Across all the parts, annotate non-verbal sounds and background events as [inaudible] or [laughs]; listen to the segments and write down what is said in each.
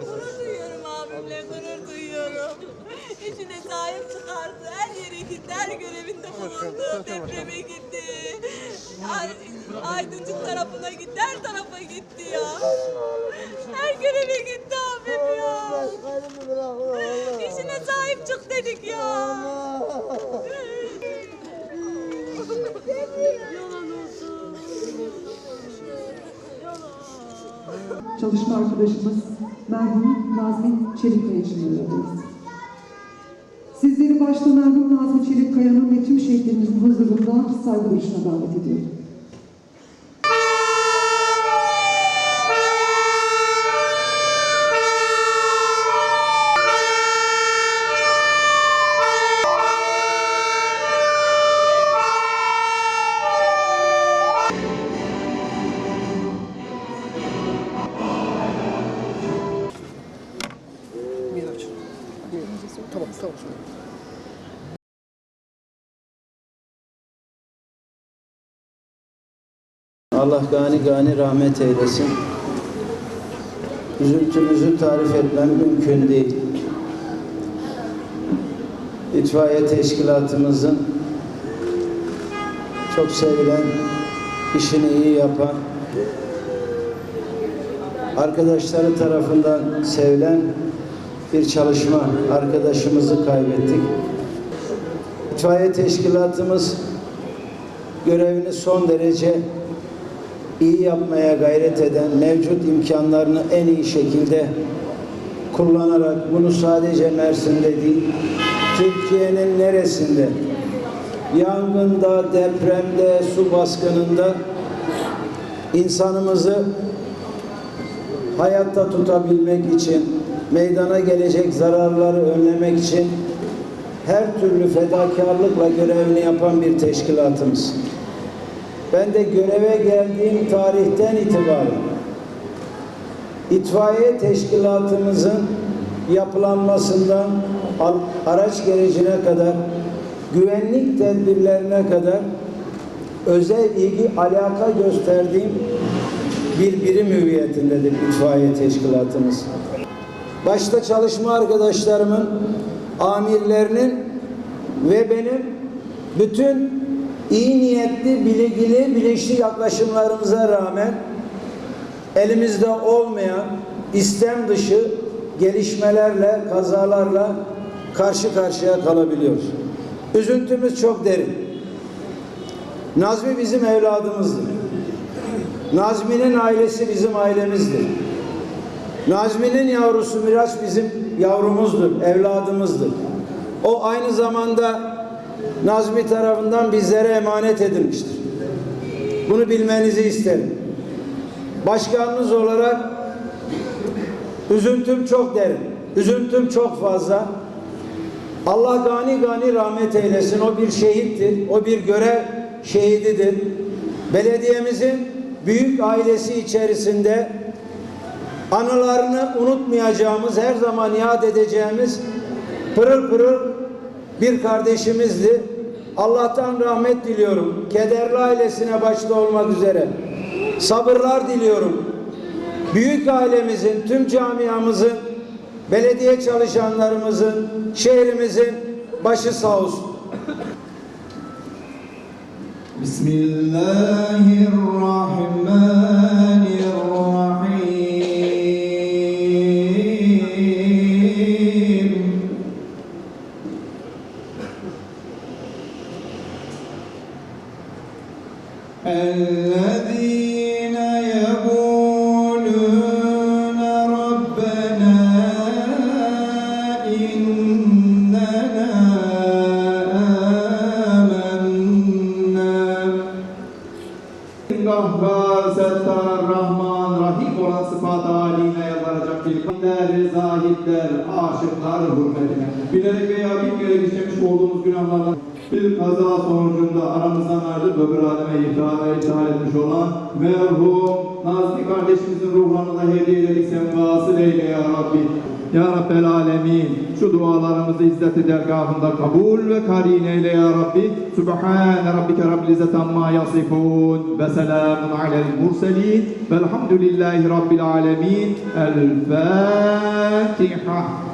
Gurur duyuyorum abimle, gurur duyuyorum. [laughs] İçine sahip çıkardı. Her yere gitti, her görevinde bulundu. Depreme gitti. Ay, Aydıncık tarafına gitti, her tarafa gitti ya. Her göreve gitti abim ya. İçine sahip çık dedik ya. [laughs] Çalışma arkadaşımız merhum Nazmi Çelikkaya şehirlerdeyiz. Sizleri başta merhum Nazmi Çelikkaya'nın ve tüm şehitlerimizin huzurunda saygı duruşuna davet ediyorum. Allah gani gani rahmet eylesin. Üzüntümüzü tarif etmem mümkün değil. İtfaiye teşkilatımızın çok sevilen, işini iyi yapan, arkadaşları tarafından sevilen bir çalışma arkadaşımızı kaybettik. İtfaiye teşkilatımız görevini son derece iyi yapmaya gayret eden, mevcut imkanlarını en iyi şekilde kullanarak bunu sadece Mersin'de değil, Türkiye'nin neresinde, yangında, depremde, su baskınında insanımızı hayatta tutabilmek için, meydana gelecek zararları önlemek için her türlü fedakarlıkla görevini yapan bir teşkilatımız. Ben de göreve geldiğim tarihten itibaren itfaiye teşkilatımızın yapılanmasından araç gerecine kadar güvenlik tedbirlerine kadar özel ilgi alaka gösterdiğim bir birim hüviyetindedir itfaiye teşkilatımız. Başta çalışma arkadaşlarımın, amirlerinin ve benim bütün iyi niyetli, bilgili, bilinçli yaklaşımlarımıza rağmen elimizde olmayan istem dışı gelişmelerle, kazalarla karşı karşıya kalabiliyoruz. Üzüntümüz çok derin. Nazmi bizim evladımızdır. Nazmi'nin ailesi bizim ailemizdir. Nazmi'nin yavrusu Miraç bizim yavrumuzdur, evladımızdır. O aynı zamanda Nazmi tarafından bizlere emanet edilmiştir. Bunu bilmenizi isterim. Başkanınız olarak üzüntüm çok derin. Üzüntüm çok fazla. Allah gani gani rahmet eylesin. O bir şehittir. O bir görev şehididir. Belediyemizin büyük ailesi içerisinde anılarını unutmayacağımız, her zaman yad edeceğimiz pırıl pırıl bir kardeşimizdi. Allah'tan rahmet diliyorum. Kederli ailesine başta olmak üzere. Sabırlar diliyorum. Büyük ailemizin, tüm camiamızın, belediye çalışanlarımızın, şehrimizin başı sağ olsun. Bismillahirrahmanirrahim. الذين يقولون ربنا إننا آمنا Gahhar, Settar, Rahman, Rahim olan sıfat haline yalvaracak bir kalpler, zahitler, aşıklar hürmetine bilerek veya bilmeyerek işlemiş olduğumuz günahlardan bir kaza sonucunda aramızdan ayrılıp öbür aleme ithal, ithal etmiş olan merhum Nazlı kardeşimizin ruhlarına da hediye ederek sen vasıl eyle ya Rabbi. Ya Rabbel Alemin. Şu dualarımızı izzet-i dergahında kabul ve karin eyle ya Rabbi. Sübhane rabbike rabbil izzeti amma yasifun ve selamun alel murselin velhamdülillahi rabbil alemin. El Fatiha.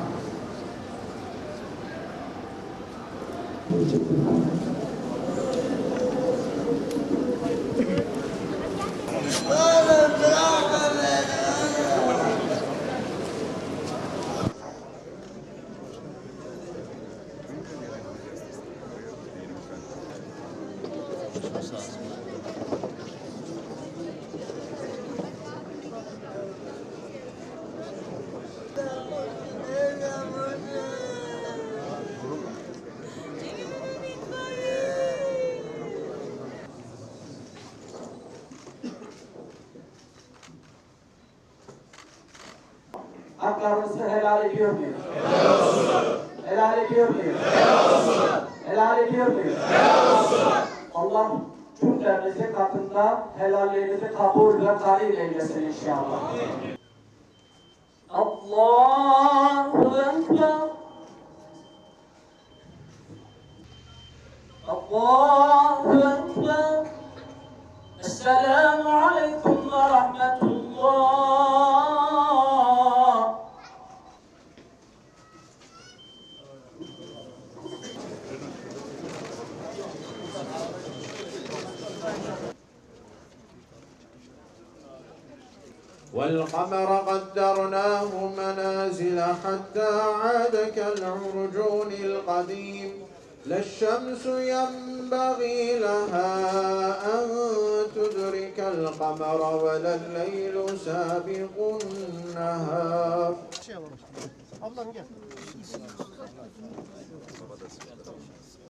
Haklarınızı helal ediyor muyuz? Helal olsun. Helal ediyor muyuz? Helal olsun. Helal ediyor muyuz? Helal olsun. Allah cümlemizi katında helallerinizi kabul ve kabul eylesin inşallah. Allahu Ekber. Allahu Ekber. والقمر قدرناه منازل حتى عاد كالعرجون القديم لا الشمس ينبغي لها أن تدرك القمر ولا الليل سابق النهار.